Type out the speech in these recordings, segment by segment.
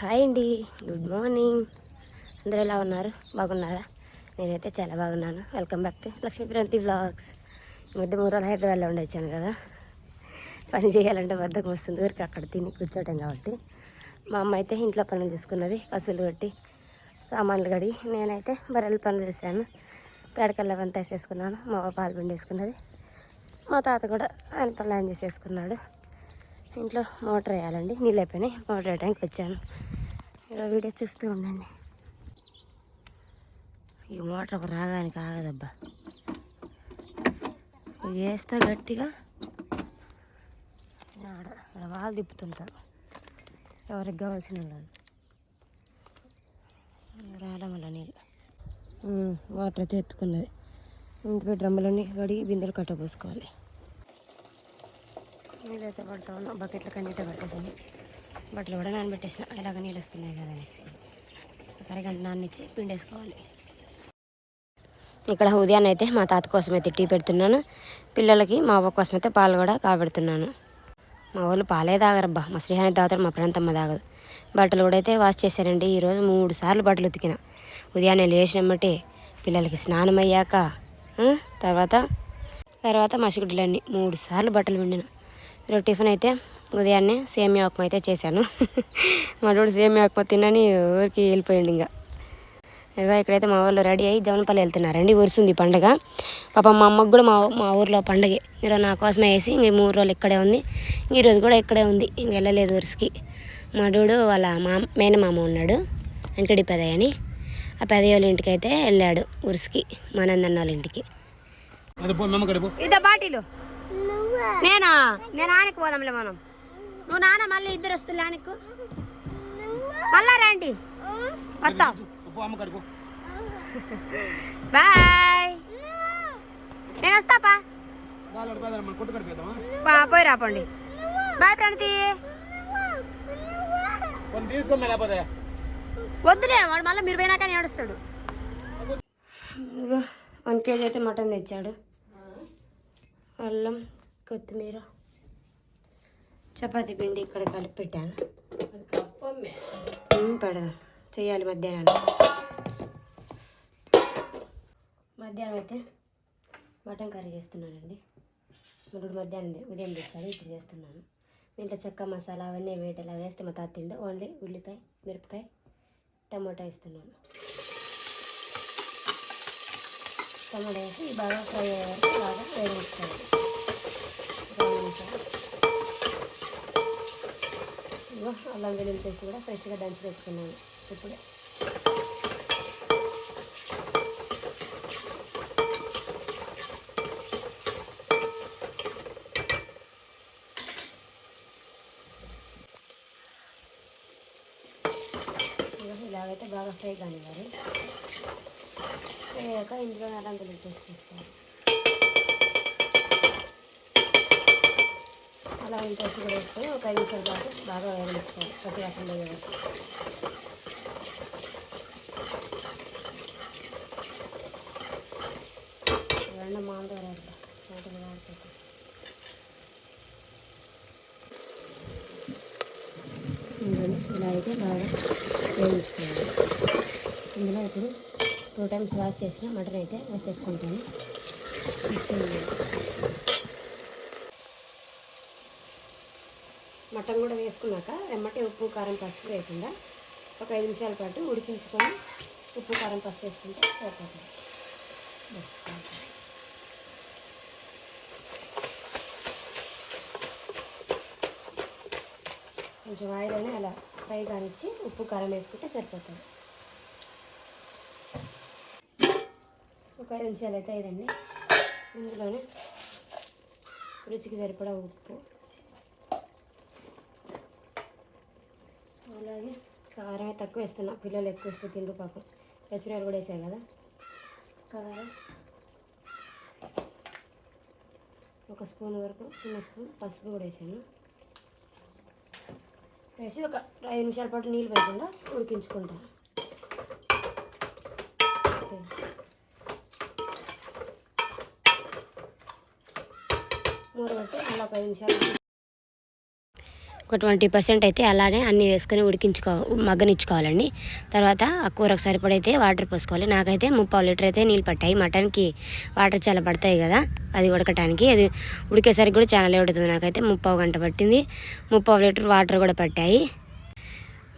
Hi అండి good morning అందరూ ఎలా ఉన్నారు? బాగున్నారా? నేనైతే చాలా బాగున్నాను. వెల్కమ్ బ్యాక్ టు లక్ష్మీప్రాంతి బ్లాగ్స్ మధ్య మూడు రోజులు హైదరాబాద్లో ఉండొచ్చాను కదా. పని చేయాలంటే బద్దకం వస్తుంది ఊరికి అక్కడ తిని కూర్చోవటం కాబట్టి. మా అమ్మ అయితే ఇంట్లో పనులు చేసుకున్నది పశువులు కొట్టి సామాన్లు కడిగి నేనైతే బర్రెల పనులు చేశాను. పేడకల్లా అంతా వేసేసుకున్నాను మా అవ్వ పాలు పిండి వేసుకున్నది మా తాత కూడా ఆయన పనులు ఆయన చేసేసుకున్నాడు. ఇంట్లో మోటార్ వేయాలండి. నీళ్ళు అయిపోయినాయి. మోటార్ వేయడానికి వచ్చాను. ఇలా వీడియో చూస్తూ ఉండండి. ఈ మోటార్ ఒక రాగానికి ఆగదబ్బా ఇది వేస్తా గట్టిగా. ఆడ ఆడ వాళ్ళు తిప్పుతుంటారు ఎవరికి కావాల్సిన వాళ్ళు. రావడం వల్ల నీళ్ళు. మోటార్ అయితే ఎత్తుకున్నది. ఇంటిపై డ్రమ్ములన్నీ కడిగి బిందెలు కట్టబోసుకోవాలి. నీళ్ళు అయితే పడతా ఉన్నా. బకెట్లో కన్నీట పట్టేసాను. బట్టలు కూడా నానబెట్టేసిన. ఇలాగ నీళ్ళు వస్తున్నాయి కదా అనేసి. సరిగంట నాన్నిచ్చి పిండేసుకోవాలి. ఇక్కడ ఉదయాన్నే అయితే మా తాత కోసం అయితే టీ పెడుతున్నాను. పిల్లలకి మా అవ్వ కోసం అయితే పాలు కూడా కాబెడుతున్నాను. మా వాళ్ళు పాలే తాగరబ్బా. మా శ్రీహాని తాగుతాడు మా ప్రాంతమ్మ తాగదు. బట్టలు కూడా అయితే వాష్ చేశారండి. ఈరోజు మూడు సార్లు బట్టలు ఉతికిన. ఉదయాన్నే లేచినమ్మటే పిల్లలకి స్నానం అయ్యాక తర్వాత తర్వాత మసిగుడ్లన్నీ మూడు సార్లు బట్టలు పిండిన. ఈరోజు టిఫిన్ అయితే ఉదయాన్నే సేమియా ఉప్మా అయితే చేశాను. మా వాడు సేమియా ఉప్మా తినని ఊరికి వెళ్ళిపోయింది ఇంకా. ఇదిగో ఇక్కడైతే మా వాళ్ళు రెడీ అయ్యి జవనపల్లి వెళ్తున్నారండి ఉరుసుంది పండగ. పాపం మా అమ్మకు కూడా మా మా ఊర్లో పండగే. ఈరోజు నా కోసమే వేసి ఇంక మూడు రోజులు ఇక్కడే ఉంది. ఈరోజు కూడా ఇక్కడే ఉంది. ఇంక వెళ్ళలేదు ఉరుసుకి మా డూడు వాళ్ళ మా మేనమామ ఉన్నాడు. వెంకటి పెదయ్య అని. ఆ పెదయ్య వాళ్ళ ఇంటికి అయితే వెళ్ళాడు ఉరుసుకి మా నందన్న వాళ్ళ ఇంటికి. బాటిలు. నేనా? నేను ఆనకు పోదాంలే మనం. నువ్వు నాన్న మళ్ళీ ఇద్దరు వస్తులే ఆనకు. మళ్ళా రండి. వస్తాం. బాయ్. నేను వస్తాపా పోయి రాపండి. బాయ్ ప్రణతి. వద్దులే వాడు మళ్ళీ మీరు పోయినాక ఏడుస్తాడు. వన్ కేజీ అయితే మటన్ తెచ్చాడు. అల్లం కొత్తిమీర చపాతీ పిండి ఇక్కడ కలిపి పెట్టాను. పెడదాం. చెయ్యాలి మధ్యాహ్నం మధ్యాహ్నం అయితే మటన్ కర్రీ చేస్తున్నానండి. ఇప్పుడు మధ్యాహ్నం ఉదయం తెచ్చాడు ఇప్పుడు చేస్తున్నాను. దీంట్లో చెక్క మసాలా అవన్నీ వేటలా వేస్తే మా తాత తిండు. ఓన్లీ ఉల్లిపాయ మిరపకాయ టమాటా ఇస్తున్నాను టమాటా వేసి బాగా ఫ్రై అయ్యే వరకు బాగా వేయించుకోవాలి. రెండు అల్లం వెల్లుల్లి పేస్ట్ కూడా ఫ్రెష్గా దంచి పెట్టుకున్నాను. ఇప్పుడే. ఇలాగైతే బాగా ఫ్రై కానివ్వాలి అయ్యాక ఇందులో అల్లం వెల్లుల్లి పేస్ట్ తీసుకోవాలి అలా ఇంట్రెస్ట్ కూడా వేసుకొని ఒక ఐదు నిమిషాల పాటు బాగా వేయించుకోవాలి ప్రతి రకంగా రెండు మామూలు రాదు వాడుతుంది ఇలా అయితే బాగా వేయించుకోవాలి. ఇందులో ఇప్పుడు టూ టైమ్స్ వాష్ చేసిన మటన్ అయితే వేసేసుకుంటాను. మటన్ కూడా వేసుకున్నాక వెమ్మటే ఉప్పు కారం పసుపు వేయకుండా ఒక ఐదు నిమిషాల పాటు ఉడికించుకొని ఉప్పు కారం పసుపు వేసుకుంటే సరిపోతుంది. కొంచెం ఆయిల్ అలా ఫ్రై కానిచ్చి ఉప్పు కారం వేసుకుంటే సరిపోతుంది. ఒక ఐదు నిమిషాలు అయితే అయిందండి. ఇందులోనే రుచికి సరిపడా ఉప్పు. అలాగే. కారం తక్కువ వేస్తున్నా. పిల్లలు ఎక్కువ వేస్తే తిండ్రు పాపం. పచ్చిమిరపకాయలు కూడా వేసాయి కదా. కారం. ఒక స్పూన్ వరకు చిన్న స్పూన్ పసుపు కూడా వేసాను. వేసి ఒక ఐదు నిమిషాల పాటు నీళ్ళు పెట్టకుండా ఉడికించుకుంటాను ఓకే. మూత పెట్టి అలా ఒక ఐదు నిమిషాలు ఒక ట్వంటీ పర్సెంట్ అయితే అలానే అన్నీ వేసుకొని ఉడికించుకో మగ్గనిచ్చుకోవాలండి. తర్వాత ఆ కూరకు సరిపడైతే వాటర్ పోసుకోవాలి. నాకైతే ముప్పావు లీటర్ అయితే నీళ్ళు పట్టాయి. మటన్కి వాటర్ చాలా పడతాయి కదా అది ఉడకటానికి. అది ఉడికేసరికి కూడా చాలా లేట్ అవుతుంది. నాకైతే ముప్పావు గంట పట్టింది. ముప్పావు లీటర్ వాటర్ కూడా పట్టాయి.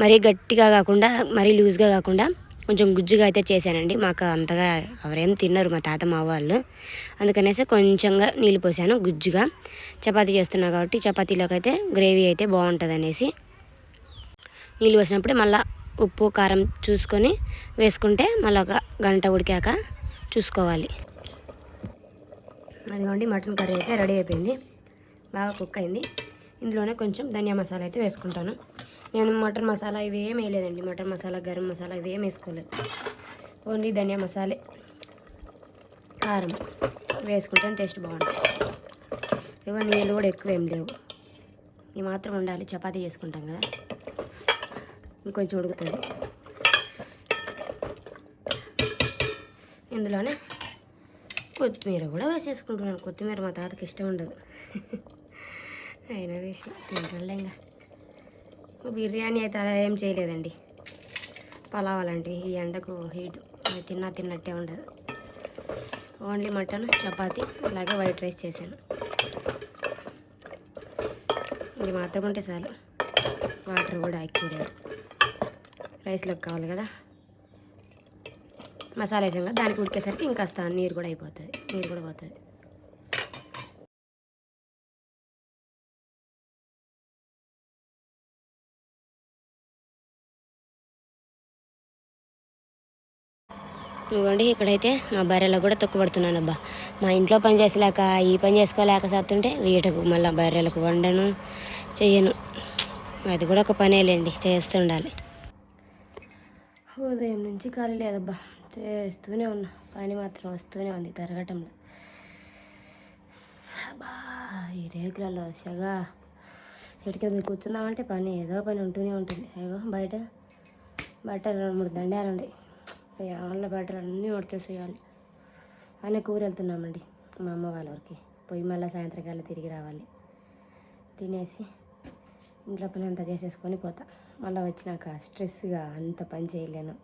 మరీ గట్టిగా కాకుండా మరీ లూజ్గా కాకుండా కొంచెం గుజ్జుగా అయితే చేశానండి. మాకు అంతగా ఎవరేం తిన్నారు మా తాత మా వాళ్ళు. అందుకనేసి కొంచెంగా నీళ్ళు పోసాను గుజ్జుగా. చపాతీ చేస్తున్నా కాబట్టి చపాతీలోకి అయితే గ్రేవీ అయితే బాగుంటుంది అనేసి నీళ్ళు పోసినప్పుడే మళ్ళీ ఉప్పు కారం చూసుకొని వేసుకుంటే మళ్ళీ ఒక గంట ఉడికాక చూసుకోవాలి. అదిగోండి మటన్ కర్రీ అయితే రెడీ అయిపోయింది. బాగా కుక్ అయింది. ఇందులోనే కొంచెం ధనియా మసాలా అయితే వేసుకుంటాను. నేను మటన్ మసాలా ఇవి ఏం వేయలేదండి. మటన్ మసాలా గరం మసాలా ఇవి ఏం వేసుకోలేదు. ఓన్లీ ధనియా మసాలే. కారం వేసుకుంటే టేస్ట్ బాగుంటుంది. ఇగో నీళ్ళు కూడా ఎక్కువ ఏం లేవు. ఇవి మాత్రం ఉండాలి. చపాతీ చేసుకుంటాం కదా. ఇంకొంచెం ఉడుకుతుంది. ఇందులోనే కొత్తిమీర కూడా వేసేసుకుంటున్నాను. కొత్తిమీర మా తాతకి ఇష్టం ఉండదు. అయినా వేసిన. తింటాడులే ఇంకా. బిర్యానీ అయితే అలా ఏం చేయలేదండి. పలావ్ అలాంటి ఈ ఎండకు హీట్ తిన్నా తిన్నట్టే ఉండదు. ఓన్లీ మటన్ చపాతి అలాగే వైట్ రైస్ చేశాను. ఇది మాత్రం ఉంటే చాలు. వాటర్ కూడా ఎక్కువ లేదు. రైస్లోకి కావాలి కదా. మసాలా వేసాం కదా దానికి ఉడికేసరికి ఇంకా నీరు కూడా అయిపోతుంది. నీరు కూడా పోతుంది. ఇదిగోండి ఇక్కడైతే మా బర్రెలకు కూడా తొక్కుపడుతున్నాను అబ్బా మా ఇంట్లో పని చేసలేక ఈ పని చేసుకోలేక సత్తుంటే వీటకు మళ్ళీ బర్రెలకు వండను చెయ్యను. అది కూడా ఒక పనేలేండి చేస్తుండాలి. ఉదయం నుంచి ఖాళీ లేదబ్బా చేస్తూనే ఉన్నా. పని మాత్రం వస్తూనే ఉంది తరగటంలో. అబ్బా ఈ రేకులలో సెగ చెట్టు కింద కూర్చుందామంటే పని ఏదో పని ఉంటూనే ఉంటుంది. అయ్యో బయట బట్టలు రెండు మూడు దండాలు ఉన్నాయి. వాళ్ళ బట్టలు అన్నీ ఉడతేసేయాలి ఆయన కూర వెళ్తున్నామండి మా అమ్మ వాళ్ళ ఊరికి. పోయి మళ్ళీ సాయంత్రకాలం తిరిగి రావాలి. తినేసి ఇంట్లో పని అంతా చేసేసుకొని పోతా. మళ్ళీ వచ్చినాక స్ట్రెస్గా అంత పని చేయలేను.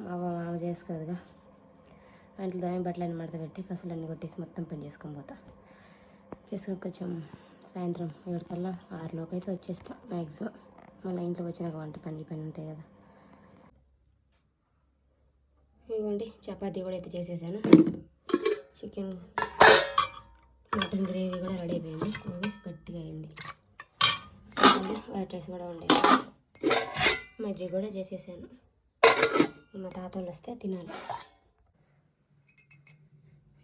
మా అవ్వ మామ చేసుకోదుగా. ఇంట్లో దాని బట్టలన్నీ మడత పెట్టి కసులన్నీ కొట్టేసి మొత్తం పని చేసుకొని పోతా. చేసుకొని కొంచెం సాయంత్రం ఏడుకల్లా ఆరులోకి అయితే వచ్చేస్తా మ్యాక్సిమం. మళ్ళీ ఇంట్లోకి వచ్చినాక వంట పని పని ఉంటాయి కదా. ఇదిగోండి చపాతీ కూడా అయితే చేసేసాను. చికెన్ మటన్ గ్రేవీ కూడా రెడీ అయిపోయింది. ఇది గట్టిగా అయింది. వైట్ రైస్ కూడా ఉండేది మజ్జిగ కూడా చేసేసాను. మా తాత వాళ్ళు వస్తే తినాలి.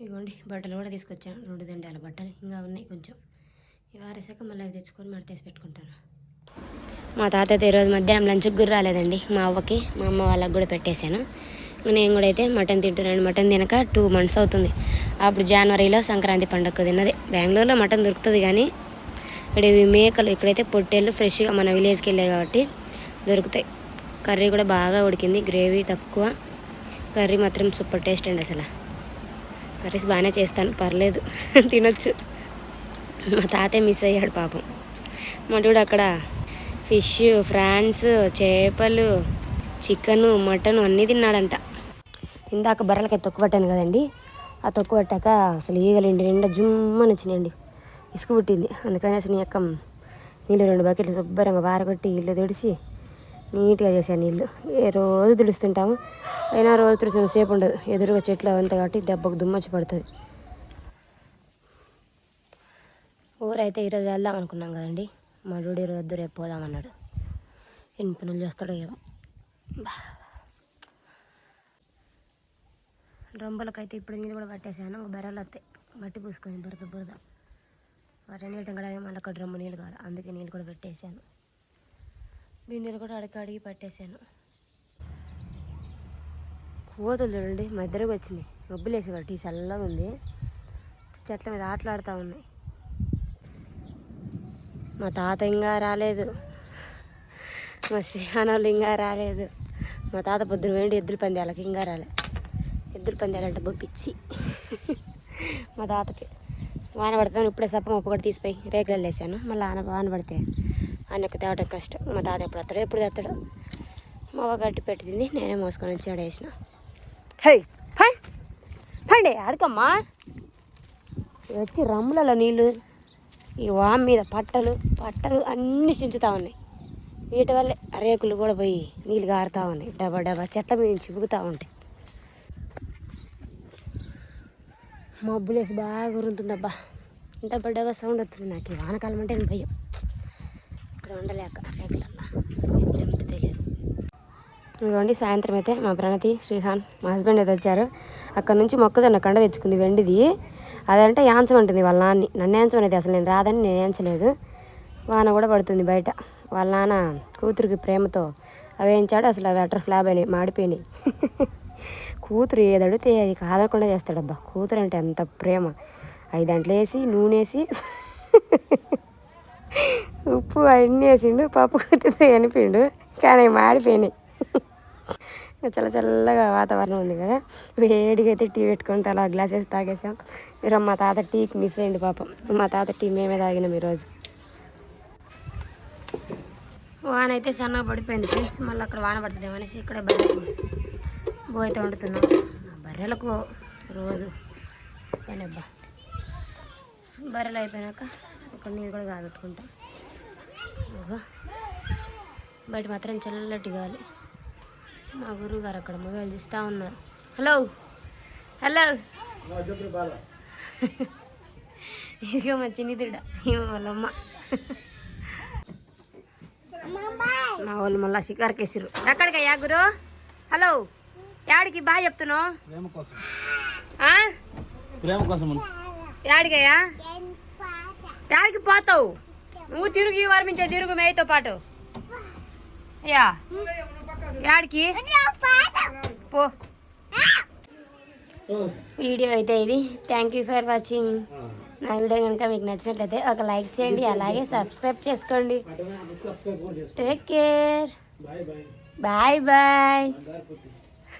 ఇదిగోండి బట్టలు కూడా తీసుకొచ్చాను. రెండు దండాల బట్టలు ఇంకా ఉన్నాయి కొంచెం. ఇవి ఆరేసాక మళ్ళీ అవి తెచ్చుకొని మడతేసి పెట్టుకుంటాను. మా తాత అయితే ఈరోజు మధ్యాహ్నం లంచ్కి గురి రాలేదండి మా అవ్వకి మా అమ్మ వాళ్ళకి కూడా పెట్టేశాను. నేను కూడా అయితే మటన్ తింటున్నాను. మటన్ తినక టూ మంత్స్ అవుతుంది. అప్పుడు జనవరిలో సంక్రాంతి పండుగ తిన్నది. బెంగళూరులో మటన్ దొరుకుతుంది కానీ ఇక్కడ ఇవి మేకలు ఇక్కడైతే పొట్టేళ్ళు ఫ్రెష్గా మన విలేజ్కి వెళ్ళాయి కాబట్టి దొరుకుతాయి. కర్రీ కూడా బాగా ఉడికింది. గ్రేవీ తక్కువ. కర్రీ మాత్రం సూపర్ టేస్ట్ అండి అసలు. కర్రీస్ బాగానే చేస్తాను. పర్లేదు. తినొచ్చు. మా తాతే మిస్ అయ్యాడు పాపం. మటుడు అక్కడ ఫిష్ ఫ్రాన్స్ చేపలు చికెను మటన్ అన్నీ తిన్నాడంట. ఇందాక బర్రెలకి తొక్కు పట్టాను కదండి. ఆ తొక్కు పట్టాక అసలు ఈగలు ఎండి నిండా జుమ్మని వచ్చినాయండి. ఇసుక పుట్టింది. అందుకని అసలు నీ యొక్క నీళ్ళు రెండు బకెట్లు శుభ్రంగా బారగొట్టి ఇల్లు తుడిచి నీట్గా చేశాను నీళ్ళు. ఏ రోజు తుడుస్తుంటాము. అయినా రోజు తుడిచిన సేపు ఉండదు. ఎదురుగా చెట్లు అవంతా కాబట్టి దెబ్బకు దుమ్మొచ్చి పడుతుంది. ఊరైతే ఈరోజు వెళ్దాం అనుకున్నాం కదండి. మా డూడి రోజు రేపు పోదామన్నాడు ఎన్ని పనులు చేస్తాడో ఏమో. బా. అయితే ఇప్పుడు నీళ్ళు కూడా పట్టేసాను. ఒక బెర్రలు వస్తాయి మట్టి పూసుకొని బురద బురద. వాటి నీళ్ళు కూడా మళ్ళీ ఒక డ్రమ్ము నీళ్ళు కాదు అందుకే నీళ్ళు కూడా పెట్టేశాను బిందెలు కూడా అడిగి అడిగి పట్టేశాను కోతులు చూడండి మధ్యలోకి వచ్చింది. మబ్బులేసి టీ చల్లగా ఉంది. చెట్ల మీద ఆటలాడుతూ ఉన్నాయి. మా తాత ఇంకా రాలేదు. మా శ్రీహానోళ్ళు ఇంకా రాలేదు. మా తాత పొద్దున వేండి ఎద్దుల పందాలకి ఇంకా రాలేదు ఎద్దుల పందాలంటే బొప్పిచ్చి మా తాతకి. వాన పడతాను ఇప్పుడే సప్పం ముప్పు కూడా తీసిపోయి రేకులు వేసాను మళ్ళీ ఆన వాన పడితే ఆయనకు తేవటం కష్టం. మా తాత ఎప్పుడు వస్తాడు ఎప్పుడు తెస్తాడు. మా అవ్వ గట్టి పెట్టింది నేనే మోసుకొని వచ్చి ఆడేసిన. హై ఫండ్ ఫండి అడకమ్మా వచ్చి రమ్ములలో నీళ్ళు ఈ వామ్ మీద పట్టలు పట్టలు అన్నీ చించుతా ఉన్నాయి. వీటి వల్లే రేకులు కూడా పోయి నీళ్ళు గారుతూ ఉన్నాయి. డబా డబా చెట్ల మీద చిగుతూ ఉంటాయి. మబ్బులేసి బాగా ఉరుతుందబ్బా ఇంత డబ్బా సౌండ్ వస్తుంది నాకు. ఈ వానకాలం అంటే నేను భయం. ఇక్కడ ఉండలేక రేకులల్లా తెలియదు. ఇదిగోండి సాయంత్రం అయితే మా ప్రణతి శ్రీహాన్ మా హస్బెండ్ అయితే వచ్చారు. అక్కడ నుంచి మొక్కజొన్న కండ తెచ్చుకుంది వెండిది. అదంటే యాంచమంటుంది వాళ్ళ నాన్ని. నన్ను యాంచమనేది అసలు నేను రాదని నేను యాంచలేదు. వాన కూడా పడుతుంది బయట. వాళ్ళ నాన్న కూతురికి ప్రేమతో అవి వేయించాడు. అసలు అవి అటర్ ఫ్లాబ్ అయినాయి మాడిపోయినాయి. కూతురు ఏదడితే అది కాదకుండా చేస్తాడబ్బా. కూతురు అంటే ఎంత ప్రేమ. అవి దాంట్లో వేసి నూనె వేసి ఉప్పు అవన్నీ వేసిండు పప్పు కొద్దితో అనిపిండు కానీ మాడిపోయినాయి. చల్ల చల్లగా వాతావరణం ఉంది కదా. వేడిగా అయితే టీ పెట్టుకొని తలా గ్లాస్ తాగేసాం. మీరు మా తాత టీకి మిస్ అయ్యండి పాపం. మా తాత టీ మేమే తాగినాం ఈరోజు. వాన అయితే సన్నగా పడిపోయింది. ఫ్రెండ్స్ మళ్ళీ అక్కడ వాన పడుతుంది అనేసి ఇక్కడ బోయితే వండుతున్నాం. బర్రెలకు రోజు ఏనబ్బా బర్రెలు అయిపోయినాక ఒక నీళ్ళు కూడా కాబెట్టుకుంటాం బయట మాత్రం చల్లటి గాలి. మా గురువు గారు అక్కడ మొబైల్ చూస్తూ ఉన్నారు. హలో. హలో. ఇదిగో మా చిన్నిదిడ ఈమె వాళ్ళ అమ్మ మా వాళ్ళు మళ్ళీ షికార్కి వేసిర్రు ఎక్కడికయ్యా గురు. హలో. యాడికి బాగా చెప్తున్నావు? ప్రేమ కోసం. ఆ? ప్రేమ కోసం అన్న. యాడికయ్యా? యాడికి పోతావు? నువ్వు తిరుగు ఈ వారం నుంచే తిరుగు మేయతో పాటు. అయ్యా. యాడికి? పో. వీడియో అయితే ఇది. థ్యాంక్ యూ ఫర్ వాచింగ్ నా వీడియో కనుక మీకు నచ్చినట్లయితే ఒక లైక్ చేయండి అలాగే సబ్స్క్రైబ్ చేసుకోండి. Take care bye bye.